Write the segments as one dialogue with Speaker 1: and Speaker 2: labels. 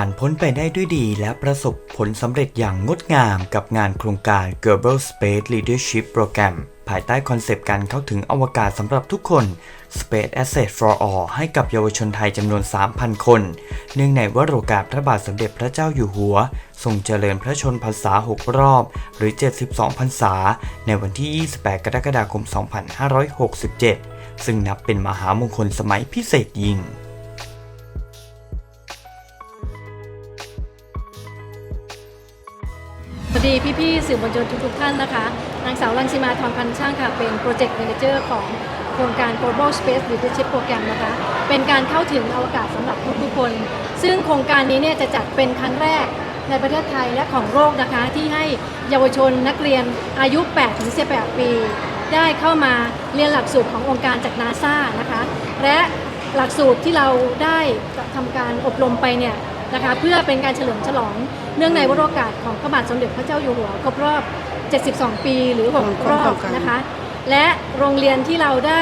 Speaker 1: ผ่านพ้นไปได้ด้วยดี และประสบผลสำเร็จอย่างงดงามกับงานโครงการ Global Space Leadership Program ภายใต้คอนเซปต์การเข้าถึงอวกาศสำหรับทุกคน Space Asset for All ให้กับเยาวชนไทยจำนวน 3,000 คน เนื่องในวโรกาสพระบาทสมเด็จพระเจ้าอยู่หัว ทรงเจริญพระชนพรรษา 6 รอบ หรือ 72 พรรษา ในวันที่ 28 กรกฎาคม 2567 ซึ่งนับเป็นมหามงคลสมัยพิเศษยิ่ง
Speaker 2: วัสดีพี่ๆสื่อมวลชนทุกๆท่านนะคะนางสาวรังสีมาทองพันช่างค่ะ เป็นโปรเจกต์ a ม a เจอร์ของโครงการ Global Space Leadership Program นะคะ เป็นการเข้าถึงอวกาศสำหรับทุกๆคน ซึ่งโครงการนี้เนี่ยจะจัดเป็นครั้งแรกในประเทศไทยและของโลกนะคะที่ให้เยาวชนนักเรียนอายุ 8-18 ปี ได้เข้ามาเรียนหลักสูตรขององค์การจากนาซานะคะ และหลักสูตรที่เราได้ทำการอบรมไปเนี่ยนะคะเพื่อเป็นการเฉลิมฉลอง เนื่องในวโรกาสของพระบาทสมเด็จพระเจ้าอยู่หัวครบรอบ 72 ปีหรือ 6 รอบนะคะ และโรงเรียนที่เราได้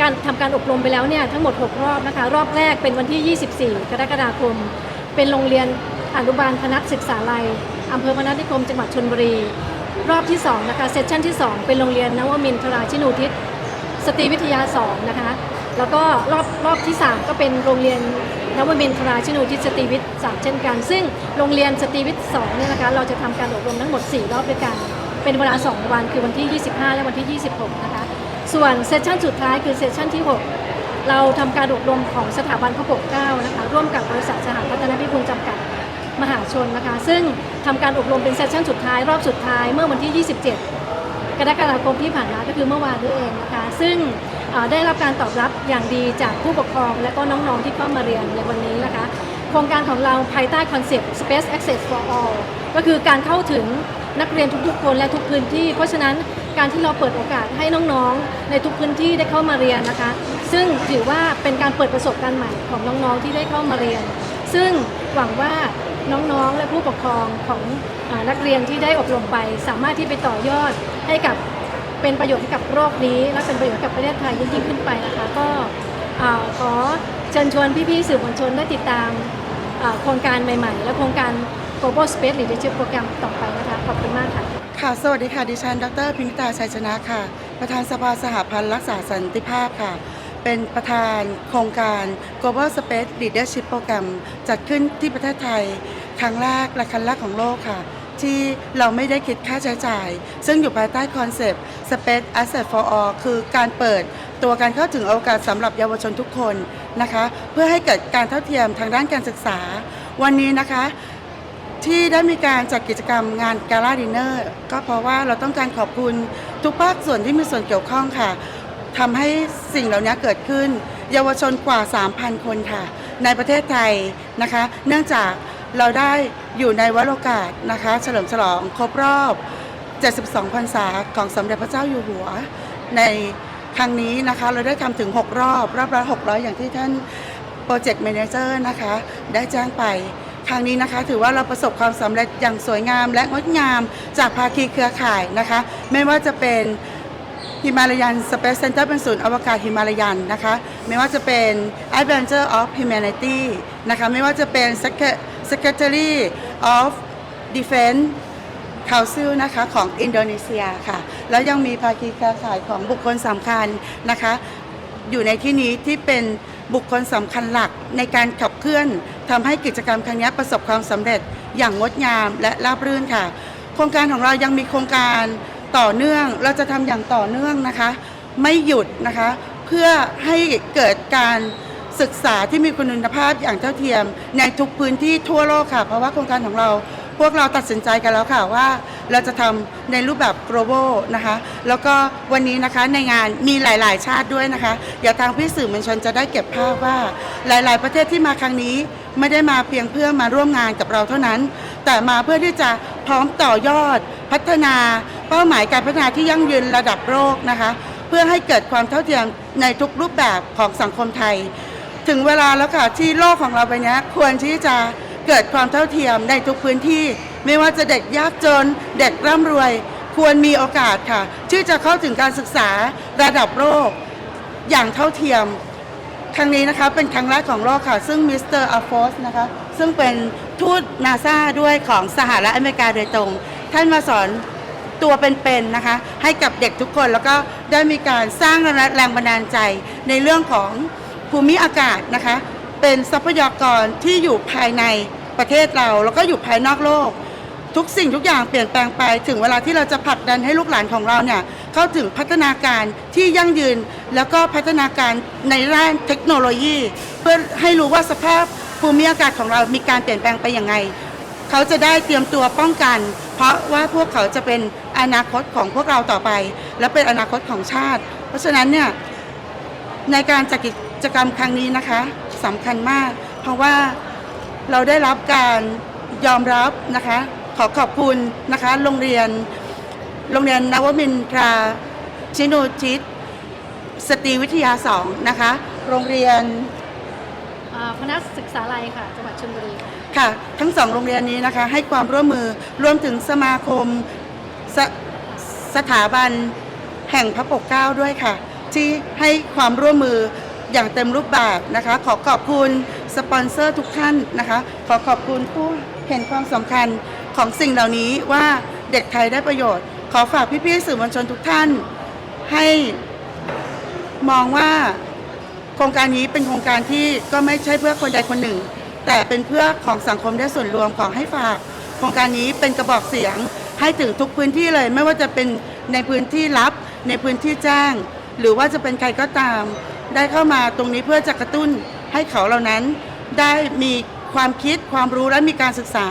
Speaker 2: การทำการอบรมไปแล้วเนี่ยทั้งหมด 6 รอบนะคะ รอบแรกเป็นวันที่ 24 กรกฎาคม เป็นโรงเรียนอนุบาลพนัสศึกษาลัยอำเภอพนัสนิคมจังหวัดชนบุรี รอบที่2นะคะเซสชั่นที่ 2 เป็นโรงเรียนนวมินทราชินูทิศสตรีวิทยา2นะคะ แล้วก็รอบรอบที่ 3 ก็เป็นโรงเรียนนวมินทราชินูทิศสตรีวิทย์3เช่นกัน ซึ่งโรงเรียนสตรีวิทย์2เนี่ยนะคะเราจะทำการอบรมทั้งหมด 4 รอบด้วยกัน เป็นเวลา 2 วันคือวันที่ 25 และวันที่ 26 นะคะ ส่วนเซสชั่นสุดท้ายคือเซสชั่นที่ 6 เราทำการอบรมของสถาบันพระปกเกล้านะคะร่วมกับบริษัทสหพัฒนพิบูลจำกัดมหาชนนะคะ ซึ่งทำการอบรมเป็นเซสชั่นสุดท้ายรอบสุดท้ายเมื่อวันที่ 27 กรกฎาคมที่ผ่านมาก็คือเมื่อวานนี้เองนะคะ ซึ่ง ได้รับการตอบรับอย่างดีจากผู้ปกครอง และก็น้องๆที่เข้ามาเรียนในวันนี้นะคะ โครงการของเราภายใต้คอนเซปต์ Space Access for All ก็คือการเข้าถึงนักเรียนทุกๆคนและทุกพื้นที่ เพราะฉะนั้นการที่เราเปิดโอกาสให้น้องๆ ในทุกพื้นที่ได้เข้ามาเรียนนะคะ ซึ่งถือว่าเป็นการเปิดประสบการณ์ใหม่ของน้องๆที่ได้เข้ามาเรียน ซึ่งหวังว่าน้องๆ และผู้ปกครองของอนักเรียนที่ได้อบรมไป สามารถที่ไปต่อยอดให้กับ เป็นประโยชน์ให้กับโลกนี้ และเป็นประโยชน์กับประเทศไทยยิ่งขึ้นไปนะคะก็ขอเชิญชวนพี่ๆสื่อมวลชนได้ติดตามโครงการใหม่ๆ และโครงการ Global Space Leadership Program ต่อไปนะคะขอบคุณมากค่ะ
Speaker 3: ค่ะสวัสดีค่ะดิฉัน ดรพินิตาชัยชนะค่ะ ประธานสภาสหพันธ์รักษาสันติภาพค่ะ เป็นประธานโครงการ Global Space Leadership Program จัดขึ้นที่ประเทศไทย ครั้งแรกและครั้งแรกของโลกค่ะ ที่เราไม่ได้คิดค่าใช้จ่าย ซึ่งอยู่ภายใต้คอนเซปต์ Space Asset for All คือการเปิดตัวการเข้าถึงโอกาสสำหรับเยาวชนทุกคนนะคะ เพื่อให้เกิดการเท่าเทียมทางด้านการศึกษา วันนี้นะคะที่ได้มีการจัดกิจกรรมงานกาลาดินเนอร์ก็เพราะว่าเราต้องการขอบคุณทุกภาคส่วนที่มีส่วนเกี่ยวข้องค่ะทำให้สิ่งเหล่านี้เกิดขึ้น เยาวชนกว่า 3,000 คนค่ะ ในประเทศไทยนะคะ เนื่องจากเราได้ อยู่ในวโรกาสนะคะ เฉลิมฉลองครบรอบ 72 พรรษาของสมเด็จพระเจ้าอยู่หัว ในครั้งนี้นะคะเราได้ทำถึง 6 รอบ รอบละ600 อย่างที่ท่านโปรเจกต์ a ม a เจอร์นะคะ ได้แจ้งไปครั้งนี้นะคะ ถือว่าเราประสบความสำเร็จอย่างสวยงามและงดงามจากภาคีเครือข่ายนะคะ ไม่ว่าจะเป็นฮิมาลายัน Space Center เป็นศูนย์อวกาศฮิมาลายันนะคะ ไม่ว่าจะเป็น Adventure of Humanity นะคะ ไม่ว่าจะเป็น Secre- Secretary of Defense Council นะคะของอินโดนีเซียค่ะ แล้วยังมีภาคีเครือข่ายของบุคคลสำคัญนะคะ อยู่ในที่นี้ที่เป็นบุคคลสำคัญหลักในการขับเคลื่อนทำให้กิจกรรมครั้งนี้ประสบความสำเร็จอย่างงดงามและราบรื่นค่ะ โครงการของเรายังมีโครงการต่อเนื่องเราจะทำอย่างต่อเนื่องนะคะ ไม่หยุดนะคะ เพื่อให้เกิดการ ศึกษาที่มีคุณภาพอย่างเท่าเทียม ในทุกพื้นที่ทั่วโลกค่ะ เพราะว่าโครงการของเราพวกเราตัดสินใจกันแล้วค่ะว่าเราจะทำในรูปแบบ global นะคะ แล้วก็วันนี้นะคะในงานมีหลาย ๆ ชาติด้วยนะคะ เดี๋ยวทางพี่สื่อมวลชนจะได้เก็บภาพว่าหลาย ๆ ประเทศที่มาครั้งนี้ไม่ได้มาเพียงเพื่อมาร่วมงานกับเราเท่านั้น แต่มาเพื่อที่จะพร้อมต่อยอด พัฒนา เป้าหมายการพัฒนาที่ยั่งยืนระดับโลกนะคะ เพื่อให้เกิดความเท่าเทียมในทุกรูปแบบของสังคมไทย ถึงเวลาแล้วค่ะที่โลกของเราใบนี้ควรที่จะเกิดความเท่าเทียมในทุกพื้นที่ ไม่ว่าจะเด็กยากจน เด็กร่ำรวย ควรมีโอกาสค่ะ ที่จะเข้าถึงการศึกษาระดับโลกอย่างเท่าเทียมครั้งนี้นะคะเป็นครั้งแรกของโลกค่ะ ซึ่งมิสเตอร์อาฟอสนะคะซึ่งเป็นทูตนาซาด้วยของสหรัฐอเมริกาโดยตรง ท่านมาสอนตัวเป็นๆนะคะ ให้กับเด็กทุกคนแล้วก็ได้มีการสร้างแรงบันดาลใจในเรื่องของ ภูมิอากาศนะคะ เป็นทรัพยากรที่อยู่ภายในประเทศเรา แล้วก็อยู่ภายนอกโลก ทุกสิ่งทุกอย่างเปลี่ยนแปลงไป ถึงเวลาที่เราจะผลักดันให้ลูกหลานของเราเนี่ยเข้าถึงพัฒนาการที่ยั่งยืน แล้วก็พัฒนาการในด้านเทคโนโลยี เพื่อให้รู้ว่าสภาพภูมิอากาศของเรามีการเปลี่ยนแปลงไปอย่างไง เขาจะได้เตรียมตัวป้องกัน เพราะว่าพวกเขาจะเป็นอนาคตของพวกเราต่อไป และเป็นอนาคตของชาติ เพราะฉะนั้นเนี่ยในการจัดกิจ กรรมครั้งนี้นะคะสำคัญมาก เพราะว่าเราได้รับการยอมรับนะคะ ขอขอบคุณนะคะ โรงเรียน โรงเรียนนวมินทราชินูทิศสตรีวิทยาสองนะคะ โรงเรียน
Speaker 2: อ่าคณะศึกษาลัยค่ะ จังหวัดชลบุรีค่ะ
Speaker 3: ค่ะ ทั้งสองโรงเรียนนี้นะคะ ให้ความร่วมมือรวมถึงสมาคมสสถาบันแห่งพระปกเกล้าด้วยค่ะ ที่ให้ความร่วมมือ อย่างเต็มรูปแบบนะคะ ขอขอบคุณสปอนเซอร์ทุกท่านนะคะ ขอขอบคุณผู้เห็นความสำคัญของสิ่งเหล่านี้ว่าเด็กไทยได้ประโยชน์ ขอฝากพี่ๆสื่อมวลชนทุกท่าน ให้มองว่าโครงการนี้เป็นโครงการที่ก็ไม่ใช่เพื่อคนใดคนหนึ่ง แต่เป็นเพื่อของสังคมได้ส่วนรวมขอให้ฝาก โครงการนี้เป็นกระบอกเสียงให้ถึงทุกพื้นที่เลย ไม่ว่าจะเป็นในพื้นที่ลับในพื้นที่แจ้ง หรือว่าจะเป็นใครก็ตาม ได้เข้ามาตรงนี้เพื่อจะกระตุ้นให้เขาเหล่านั้น ได้มีความคิดความรู้และมีการศึกษา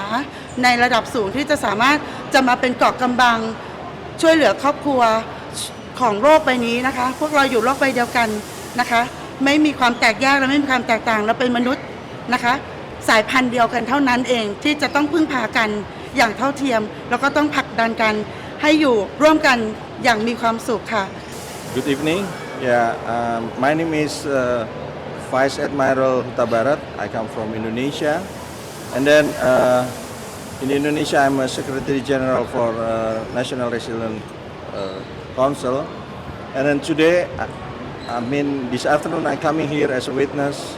Speaker 3: ในระดับสูงที่จะสามารถจะมาเป็นเกาะกำบัง ช่วยเหลือครอบครัวของโลกใบนี้นะคะ พวกเราอยู่โลกใบเดียวกันนะคะ ไม่มีความแตกแยกและไม่มีความแตกต่างเราเป็นมนุษย์นะคะ สายพันธุ์เดียวกันเท่านั้นเองที่จะต้องพึ่งพากันอย่างเท่าเทียม แล้วก็ต้องผลักดันกันให้อยู่ร่วมกันอย่างมีความสุขค่ะ
Speaker 4: Good evening. Yeah, um, my name is uh, Vice Admiral Huta Barat. I come from Indonesia, and then uh, in Indonesia I'm a Secretary General for uh, National Resilient uh, Council, and then today, I, mean this afternoon I'm coming here as a witness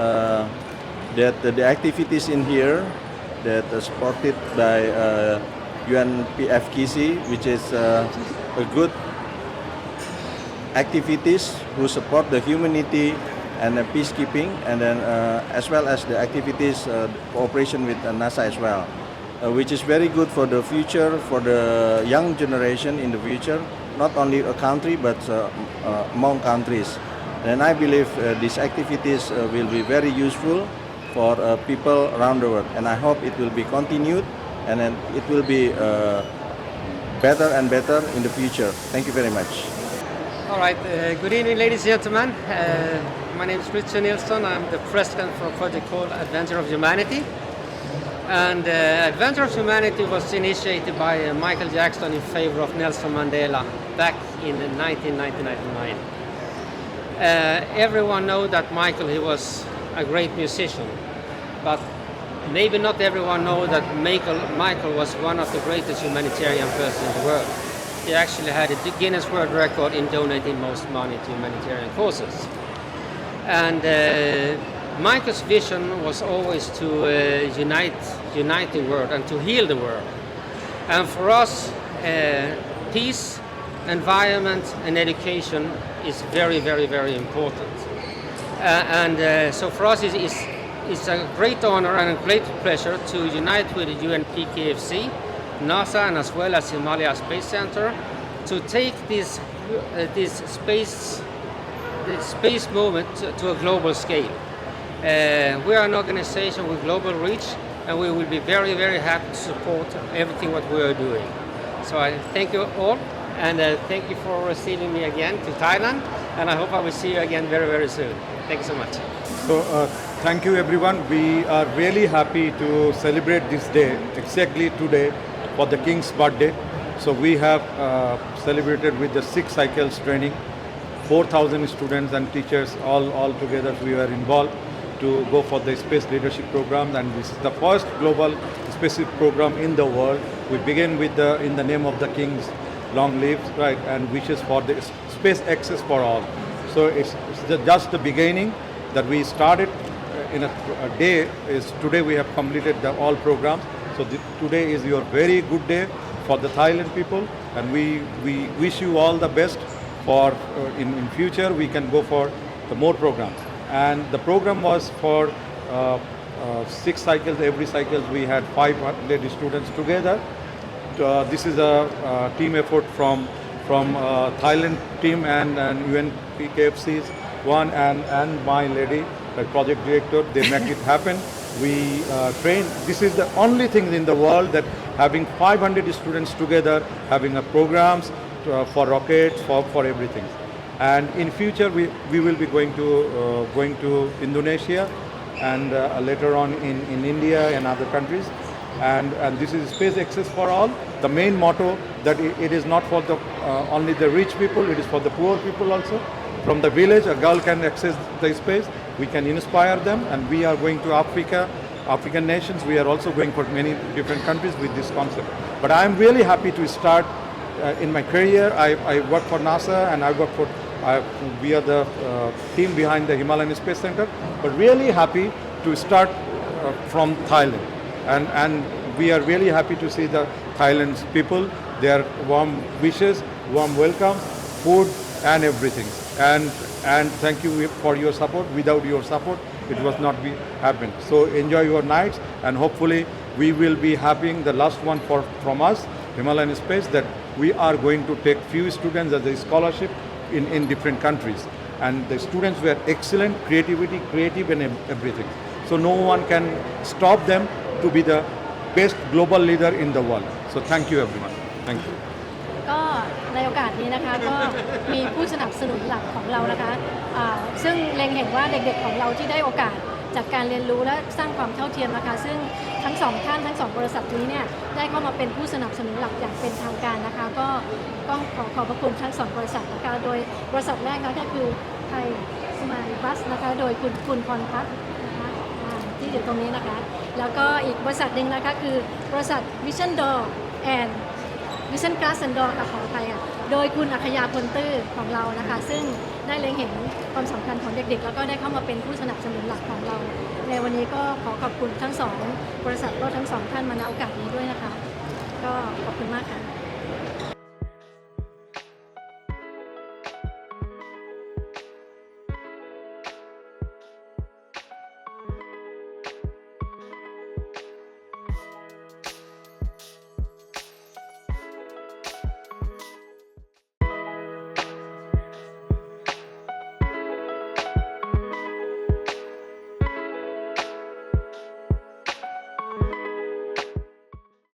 Speaker 4: uh, that the, the activities in here that are supported by uh, UNPFKC, which is uh, a good activities who support the humanity and the peacekeeping, and then uh, as well as the activities uh, cooperation with uh, NASA as well, uh, which is very good for the future, for the young generation in the future, not only a country but uh, uh, among countries. And I believe uh, these activities uh, will be very useful for uh, people around the world, and I hope it will be continued, and then it will be uh, better and better in the future. Thank you very much.
Speaker 5: All right. Uh, good evening, ladies and gentlemen. Uh, my name is Richard Nilsson. I'm the president for a project called Adventure of Humanity. And uh, Adventure of Humanity was initiated by uh, Michael Jackson in favor of Nelson Mandela back in 1999. Uh, everyone know that Michael he was a great musician, but maybe not everyone know that Michael, Michael was one of the greatest humanitarian persons in the world. He actually had a Guinness World Record in donating most money to humanitarian causes. And uh, Michael's vision was always to uh, unite, unite the world and to heal the world. And for us, uh, peace, environment, and education is very, very, very important. Uh, and uh, so for us, it's, it's, it's a great honor and a great pleasure to unite with the UNPKFC, NASA, and as well as Himalaya Space Center to take this, uh, this space, space movement to, to a global scale. Uh, we are an organization with global reach, and we will be very, very happy to support everything what we are doing. So I thank you all, and uh, thank you for receiving me again to Thailand, and I hope I will see you again very, very soon. Thank you so much.
Speaker 6: So, uh, thank you everyone. We are really happy to celebrate this day, exactly today, for the King's birthday. So, we have uh, celebrated with the six cycles training. 4,000 students and teachers all, all together we were involved to go for the space leadership program and this is the first global space program in the world. We begin with the in the name of the kings, long live, right, and wishes for the space access for all. So it's, it's the, just the beginning that we started in a, a day is today we have completed the all programs. So today is your very good day for the Thailand people, and we, we wish you all the best for uh, in, in future we can go for the more programs. And the program was for uh, uh, six cycles. Every cycle we had five lady students together. Uh, this is a uh, team effort from from uh, Thailand team and, and UNPKFC's one and, and my lady, the project director. They make it happen. We uh, train. This is the only thing in the world that having 500 students together, having a programs uh, for rockets, for, for everything. And in future, we, we will be going to uh, going to Indonesia and uh, later on in, in India and other countries. And, and this is space access for all. The main motto that it, it is not for the uh, only the rich people, it is for the poor people also. From the village, a girl can access the space. We can inspire them, and we are going to Africa, African nations. We are also going for many different countries with this concept. But I am really happy to start uh, in my career. I, I work for NASA and I work for, I, we are the uh, team behind the Himalayan Space Center. But really happy to start uh, from Thailand. And, and we are really happy to see the Thailand's people, their warm wishes, warm welcome, food and everything. And, and thank you for your support. Without your support, it was not be happened. So enjoy your nights and hopefully we will be having the last one for, from us, Himalayan Space, that we are going to take few students as a scholarship in, in different countries. And the students were excellent, creativity, creative and everything. So no one can stop them to be the best global leader in the world. So thank you everyone. Thank you.
Speaker 2: ในโอกาสนี้นะคะก็มีผู้สนับสนุนหลักของเรานะคะซึ่งเล็งเห็นว่าเด็กๆของเราที่ได้โอกาสจากการเรียนรู้และสร้างความเท่าเทียมนะคะซึ่งทั้งสองท่านทั้งสองบริษัทนี้เนี่ยได้เข้ามาเป็นผู้สนับสนุนหลักอย่างเป็นทางการนะคะ ก็ต้องขอขอบพระคุณทั้งสองบริษัทนะคะโดยบริษัทแรกนะก็คือไทยสมายบัสนะคะโดยคุณคุณพรพัฒน์นะคะที่อยู่ตรงนี้นะคะ แล้วก็อีกบริษัทหนึ่งนะคะคือบริษัท Vision Door and วิชั่นกราสันดอร์กับของไทยอะโดยคุณอัคยาพลตื้อของเรานะคะ ซึ่งได้เล็งเห็นความสำคัญของเด็กๆ แล้วก็ได้เข้ามาเป็นผู้สนับสนุนหลักของเรา ในวันนี้ก็ขอขอบคุณทั้งสองบริษัทก็ทั้งสองท่านมาณโอกาสนี้ด้วยนะคะ ก็ขอบคุณมากค่ะ